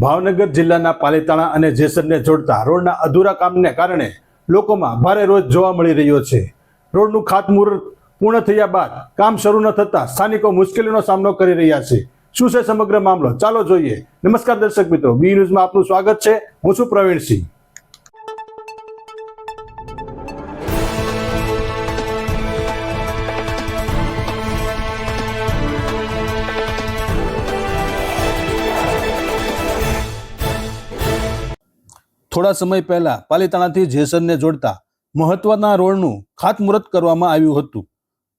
ભાવનગર જિલ્લાના પાલીતાણા અને જેસરને જોડતા રોડના અધૂરા કામને કારણે લોકોમાં ભારે રોજ જોવા મળી રહ્યો છે. રોડનું ખાતમુહૂર્ત પૂર્ણ થયા બાદ કામ શરૂ ન થતાં સ્થાનિકો મુશ્કેલીનો સામનો કરી રહ્યા છે. શું છે સમગ્ર મામલો? ચાલો જોઈએ. નમસ્કાર દર્શક મિત્રો. બી ન્યૂઝમાં આપનું સ્વાગત છે. હું છું પ્રવીણસિંહ. થોડા સમય પહેલા પાલીતાણાથી જેસરને જોડતા મહત્વના રોડનું ખાતમુહૂર્ત કરવામાં આવ્યું હતું.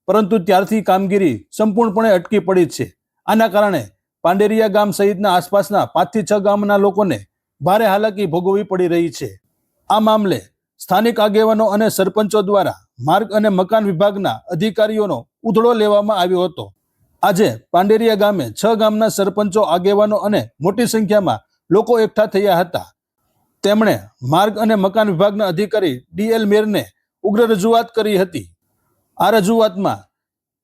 પરંતુ ત્યારથી કામગીરી સંપૂર્ણપણે અટકી પડી છે. આના કારણે પાંડેરિયા ગામ સહિતના આસપાસના પાંચથી છ ગામના લોકોને ભારે હાલાકી ભોગવવી પડી રહી છે. આ મામલે સ્થાનિક આગેવાનો અને સરપંચો દ્વારા માર્ગ અને મકાન વિભાગના અધિકારીઓનો ઉધડો લેવામાં આવ્યો હતો. આજે પાંડેરિયા ગામે છ ગામના સરપંચો, આગેવાનો અને મોટી સંખ્યામાં લોકો એકઠા થયા હતા. તેમણે માર્ગ અને મકાન વિભાગના અધિકારી ડીએલ મેરને ઉગ્ર રજૂઆત કરી હતી. આ રજૂઆતમાં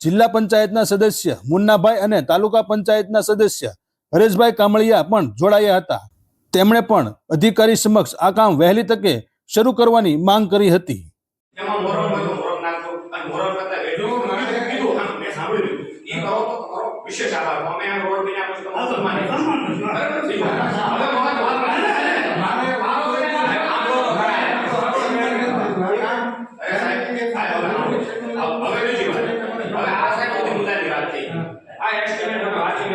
જિલ્લા પંચાયતના સદસ્ય મુન્નાભાઈ અને તાલુકા પંચાયતના સદસ્ય હરેશભાઈ કામળિયા પણ જોડાયા હતા. તેમણે પણ અધિકારી સમક્ષ આ કામ વહેલી તકે શરૂ કરવાની માંગ કરી હતી. એમાં મોરમ હોય તો મોરમ નાખજો અને મોરમ કરતા વેઠું મેં કીધું હા મેં સાંભળ્યું ઈ કરો તો તમારો વિશેષ આભાર અમે આ રોડ બન્યા પછી તમારું સન્માન કરીશું. બરાબર છે? હવે મગજ વાત નથી. મારે વારો છે ને, હવે આંબળો ભરાય. અરે સાહેબ, આ હવે આંબળો. હવે બીજી વાત. હવે આ સાહેબ બધી મુદ્દાની વાત થઈ. આ estimate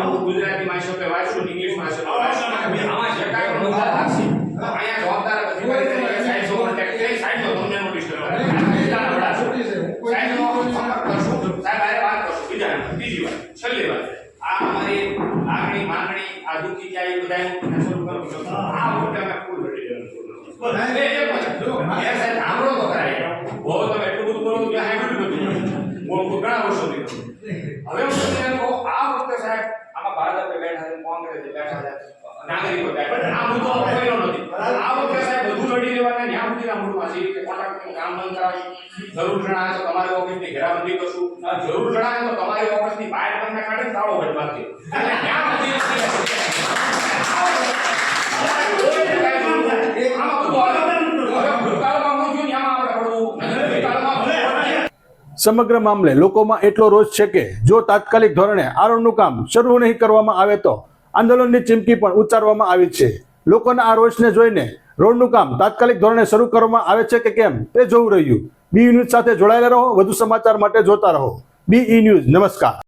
અમે ગુજરાતી હું ગુજરાતીમાં શબ્દ વાંચું, ઇંગ્લિશમાં શબ્દ વાંચું. આમાં જે કાંઈ પણ મુદ્દા લાગશે, તો અહીંયા જવાબદાર અધિકારી તરીકે સાહેબ સો કરી, સાહેબ નો તમને notice કરવાનો. જિલ્લાના વડા છો. સાહેબનો સંપર્ક કરશો સાહેબ હારે વાત કરશો બીજા બીજી વાત. છેલ્લી વાત. આ અમારી લાગણી, માંગણી, આ દુખી જાય બધા શરૂ કરવું આ મોટા અમે full ready રહેવાનું. બસ એ પણ જો, એ સાહેબ સાંભળો તો ખરા એ. બહુ તમે એટલું બધું બોલો તો ત્યાં સાંભળ્યું નથી. બહુ ઘણા વર્ષોથી. હવે હું તમને એમ કહું, આ વખતે સાહેબ આમાં ભારત આપણે બેઠા છે, કોંગ્રેસ બેઠા છે, નાગરિકો બેઠા છે. આ મુદ્દો પહેલો નથી. આ વખતે સાહેબ બધું લડી લેવાના જ્યાં સુધીના મૂળમાં છે કે કોન્ટ્રાક્ટનું કામ બંધ કરાવશું. જરૂર જણાય તો તમારી ઓફિસની ઘેરાબંધી કરશું. જરૂર જણાય તો તમારી ઓફિસની બહાર તમને કાઢીને તાળો ભરી એટલે ત્યાં સુધી આમાં બધું હાલે. હવે ભૂતકાળમાં હું છું ને એમાં આપણે પડવું નથી. ભૂતકાળમાં ભૂતકાળમાં સમગ્ર મામલે લોકોમાં એટલો રોષ છે કે જો તાત્કાલિક ધોરણે આ કામ શરૂ નહીં કરવામાં આવે તો આંદોલનની ચીમકી પણ ઉચ્ચારવામાં આવી છે. લોકોના આ રોષને જોઈને રોડનું કામ તાત્કાલિક ધોરણે શરૂ કરવામાં આવે છે કે કેમ તે જોવું રહ્યું. બી ન્યૂઝ સાથે જોડાયેલા રહો, વધુ સમાચાર માટે જોતા રહો. બી ન્યૂઝ, નમસ્કાર.